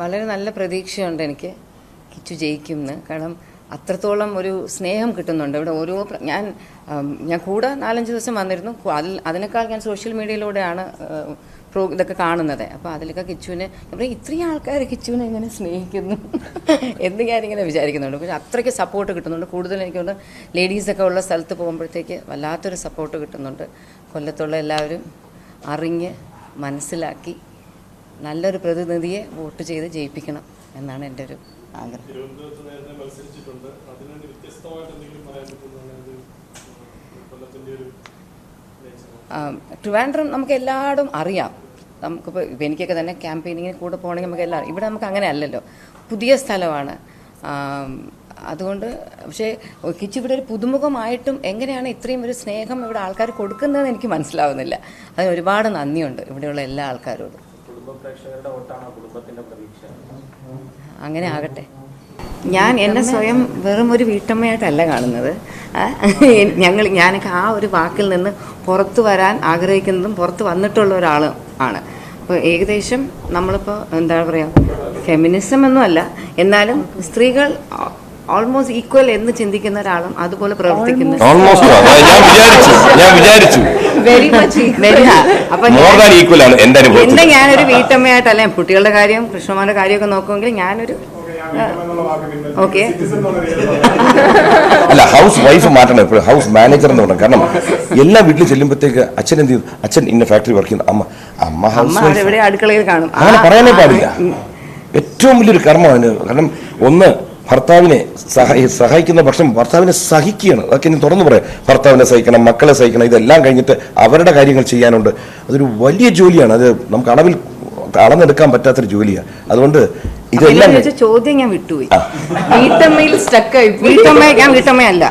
വളരെ നല്ല പ്രതീക്ഷയുണ്ട് എനിക്ക് കിച്ചു ജയിക്കുമെന്ന് കാരണം അത്രത്തോളം ഒരു സ്നേഹം കിട്ടുന്നുണ്ട്. ഇവിടെ ഓരോ ഞാൻ ഞാൻ കൂടെ നാലഞ്ച് ദിവസം വന്നിരുന്നു. അതിൽ അതിനേക്കാൾ ഞാൻ സോഷ്യൽ മീഡിയയിലൂടെയാണ് പ്രോ ഇതൊക്കെ കാണുന്നത്. അപ്പോൾ അതിലൊക്കെ കിച്ചുവിനെ പറയും ഇത്രയും ആൾക്കാർ കിച്ചുവിനെ എങ്ങനെ സ്നേഹിക്കുന്നു എന്ന് ഞാനിങ്ങനെ വിചാരിക്കുന്നുണ്ട്. പക്ഷെ അത്രയ്ക്ക് സപ്പോർട്ട് കിട്ടുന്നുണ്ട്. കൂടുതൽ എനിക്കുണ്ട് ലേഡീസൊക്കെ ഉള്ള സ്ഥലത്ത് പോകുമ്പോഴത്തേക്ക് വല്ലാത്തൊരു സപ്പോർട്ട് കിട്ടുന്നുണ്ട്. കൊല്ലത്തുള്ള എല്ലാവരും അറിഞ്ഞ് മനസ്സിലാക്കി നല്ലൊരു പ്രതിനിധിയെ വോട്ട് ചെയ്ത് ജയിപ്പിക്കണം എന്നാണ് എന്റെ ഒരു ആഗ്രഹം. ട്രിവാൻഡ്രം നമുക്ക് എല്ലായിടും അറിയാം. നമുക്കിപ്പോൾ ഇപ്പം എനിക്കൊക്കെ തന്നെ ക്യാമ്പയിനിങ്ങിന് കൂടെ പോകണമെങ്കിൽ നമുക്ക് എല്ലാം ഇവിടെ നമുക്ക് അങ്ങനെ അല്ലല്ലോ. പുതിയ സ്ഥലമാണ്. അതുകൊണ്ട് പക്ഷേ കിച്ചിവിടെ ഒരു പുതുമുഖമായിട്ടും എങ്ങനെയാണ് ഇത്രയും ഒരു സ്നേഹം ഇവിടെ ആൾക്കാർ കൊടുക്കുന്നതെന്ന് എനിക്ക് മനസ്സിലാവുന്നില്ല. അതിന് ഒരുപാട് നന്ദിയുണ്ട് ഇവിടെയുള്ള എല്ലാ ആൾക്കാരോടും. കുടുംബ പ്രേക്ഷകരുടെ വോട്ടാണോ കുടുംബത്തിന്റെ പ്രതീക്ഷ? അങ്ങനെ ആകട്ടെ. ഞാൻ എന്നെ സ്വയം വെറും ഒരു വീട്ടമ്മയായിട്ടല്ല കാണുന്നത്. ഞങ്ങൾ ഞാനൊക്കെ ആ ഒരു വാക്കിൽ നിന്ന് പുറത്തു വരാൻ ആഗ്രഹിക്കുന്നതും പുറത്ത് വന്നിട്ടുള്ള ഒരാൾ ആണ്. അപ്പോൾ ഏകദേശം നമ്മളിപ്പോൾ എന്താ പറയുക ഫെമിനിസം ഒന്നുമല്ല എന്നാലും സ്ത്രീകൾ ഓൾമോസ്റ്റ് ഈക്വൽ എന്ന് ചിന്തിക്കുന്ന ഒരാളും അതുപോലെ പ്രവർത്തിക്കുന്നു. ഓൾമോസ്റ്റ് ഞാൻ വിചാരിച്ചു ഞാൻ വിചാരിച്ചു. വെരി മച്ച് വെരി അപ്പൊ മോർ ഈക്വൽ ആണ് എന്റെ എന്റെ അനുഭവത്തിൽ ഞാനൊരു വീട്ടമ്മയായിട്ടല്ല കുട്ടികളുടെ കാര്യം കൃഷ്ണമാരുടെ കാര്യമൊക്കെ നോക്കുമെങ്കിൽ ഞാനൊരു ഓക്കെ. അല്ല? ഹൗസ് വൈഫ് മാറ്റണം എപ്പോഴും. ഹൗസ് മാനേജർ എന്ന് പറയണം. കാരണം എല്ലാ വീട്ടിൽ ചെല്ലുമ്പോഴത്തേക്ക് അച്ഛൻ എന്ത് ചെയ്യും? അച്ഛൻ ഇന്ന ഫാക്ടറി വർക്ക് ചെയ്യുന്നു. അമ്മ അമ്മ ഹൗസ് വൈഫ് അടുക്കളയിൽ കാണും. അങ്ങനെ പറയാനേ പാടില്ല. ഏറ്റവും വലിയൊരു കർമ്മമാണ് കാരണം ഒന്ന് ഭർത്താവിനെ സഹായി സഹായിക്കുന്ന പക്ഷം ഭർത്താവിനെ സഹിക്കുകയാണ്. അതൊക്കെ ഇനി തുറന്നു പറയാം. ഭർത്താവിനെ സഹിക്കണം മക്കളെ സഹിക്കണം ഇതെല്ലാം കഴിഞ്ഞിട്ട് അവരുടെ കാര്യങ്ങൾ ചെയ്യാനുണ്ട്. അതൊരു വലിയ ജോലിയാണ്. അത് നമുക്ക് അളവിൽ അളന്നെടുക്കാൻ പറ്റാത്തൊരു ജോലിയാണ് അതുകൊണ്ട് ഇതെല്ലാം ചോദ്യം ഞാൻ വിട്ടുപോയി. വീട്ടമ്മയിൽ സ്റ്റക്കായി വീട്ടമ്മ ഞാൻ വീട്ടമ്മയല്ല.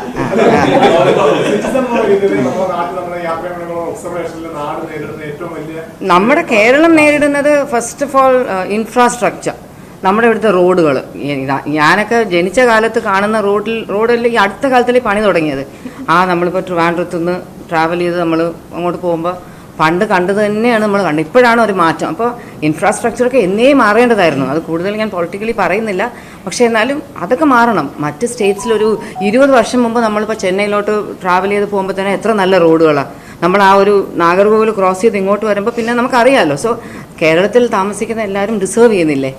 നമ്മുടെ കേരളം നേരിടുന്നത് ഫസ്റ്റ് ഓഫ് ഓൾ ഇൻഫ്രാസ്ട്രക്ചർ നമ്മുടെ ഇവിടുത്തെ റോഡുകൾ. ഞാനൊക്കെ ജനിച്ച കാലത്ത് കാണുന്ന റോഡിൽ റോഡല്ലേ ഈ അടുത്ത കാലത്തല്ലേ പണി തുടങ്ങിയത്. ആ നമ്മളിപ്പോൾ ട്രിവാൻഡ്രത്തുനിന്ന് ട്രാവൽ ചെയ്ത് നമ്മൾ അങ്ങോട്ട് പോകുമ്പോൾ പണ്ട് കണ്ടത് തന്നെയാണ് നമ്മൾ കണ്ടത്. ഇപ്പോഴാണ് ഒരു മാറ്റം. അപ്പോൾ ഇൻഫ്രാസ്ട്രക്ചറൊക്കെ എന്നേ മാറേണ്ടതായിരുന്നു. അത് കൂടുതൽ ഞാൻ പൊളിറ്റിക്കലി പറയുന്നില്ല. പക്ഷെ എന്നാലും അതൊക്കെ മാറണം. മറ്റ് സ്റ്റേറ്റ്സിലൊരു ഇരുപത് വർഷം മുമ്പ് നമ്മളിപ്പോൾ ചെന്നൈയിലോട്ട് ട്രാവൽ ചെയ്ത് പോകുമ്പോൾ തന്നെ എത്ര നല്ല റോഡുകളാണ് നമ്മൾ ആ ഒരു നാഗർകോവിൽ ക്രോസ് ചെയ്ത് ഇങ്ങോട്ട് വരുമ്പോൾ പിന്നെ നമുക്കറിയാമല്ലോ സോ കേരളത്തിൽ താമസിക്കുന്ന എല്ലാവരും ഡിസേർവ് ചെയ്യുന്നില്ലേ?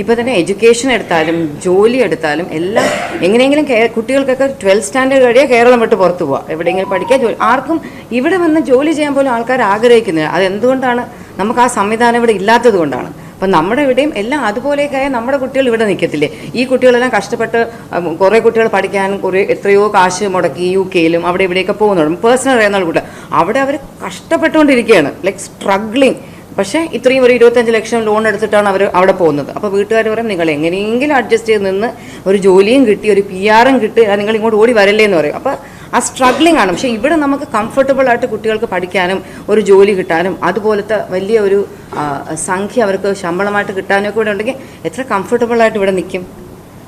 ഇപ്പോൾ തന്നെ എഡ്യൂക്കേഷൻ എടുത്താലും ജോലി എടുത്താലും എല്ലാം എങ്ങനെയെങ്കിലും കുട്ടികൾക്കൊക്കെ ട്വൽത്ത് സ്റ്റാൻഡേർഡ് കഴിയാൽ കേരളം വിട്ട് പുറത്തു പോവാം. എവിടെയെങ്കിലും പഠിക്കാൻ ജോലി ആർക്കും ഇവിടെ വന്ന് ജോലി ചെയ്യാൻ പോലും ആൾക്കാർ ആഗ്രഹിക്കുന്നില്ല. അതെന്തുകൊണ്ടാണ്? നമുക്ക് ആ സംവിധാനം ഇവിടെ ഇല്ലാത്തത് കൊണ്ടാണ്. അപ്പം നമ്മുടെ ഇവിടെയും എല്ലാം അതുപോലെയൊക്കെ നമ്മുടെ കുട്ടികൾ ഇവിടെ നിൽക്കത്തില്ലേ ഈ കുട്ടികളെല്ലാം കഷ്ടപ്പെട്ട് കുറേ കുട്ടികൾ പഠിക്കാൻ കുറേ എത്രയോ കാശ് മുടക്കി യു കെയിലും അവിടെ ഇവിടെയൊക്കെ പോകുന്നുണ്ട്. പേഴ്സണൽ അറിയുന്ന കുട്ടികൾ അവിടെ അവർ കഷ്ടപ്പെട്ടുകൊണ്ടിരിക്കുകയാണ്. ലൈക്ക് സ്ട്രഗ്ലിങ് പക്ഷേ ഇത്രയും ഒരു ഇരുപത്തഞ്ച് ലക്ഷം ലോൺ എടുത്തിട്ടാണ് അവർ അവിടെ പോകുന്നത്. അപ്പോൾ വീട്ടുകാർ പറയും നിങ്ങൾ എങ്ങനെയെങ്കിലും അഡ്ജസ്റ്റ് ചെയ്ത് നിന്ന് ഒരു ജോലിയും കിട്ടി ഒരു പി ആറും കിട്ടി നിങ്ങൾ ഇങ്ങോട്ട് ഓടി വരല്ലേ എന്ന് പറയും. അപ്പോൾ ആ സ്ട്രഗ്ലിംഗ് ആണ്. പക്ഷേ ഇവിടെ നമുക്ക് കംഫർട്ടബിൾ ആയിട്ട് കുട്ടികൾക്ക് പഠിക്കാനും ഒരു ജോലി കിട്ടാനും അതുപോലത്തെ വലിയ ഒരു സംഖ്യ അവർക്ക് ശമ്പളമായിട്ട് കിട്ടാനും ഒക്കെ ഇവിടെ ഉണ്ടെങ്കിൽ എത്ര കംഫർട്ടബിൾ ആയിട്ട് ഇവിടെ നിൽക്കും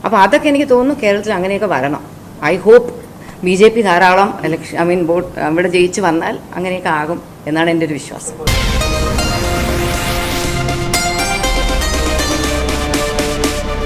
അപ്പോൾ അതൊക്കെ എനിക്ക് തോന്നുന്നു കേരളത്തിൽ അങ്ങനെയൊക്കെ വരണം. I hope B J P ധാരാളം ഇലക്ഷൻ ഐ മീൻ വോട്ട് ഇവിടെ ജയിച്ച് വന്നാൽ അങ്ങനെയൊക്കെ ആകും എന്നാണ് എന്റെ ഒരു വിശ്വാസം.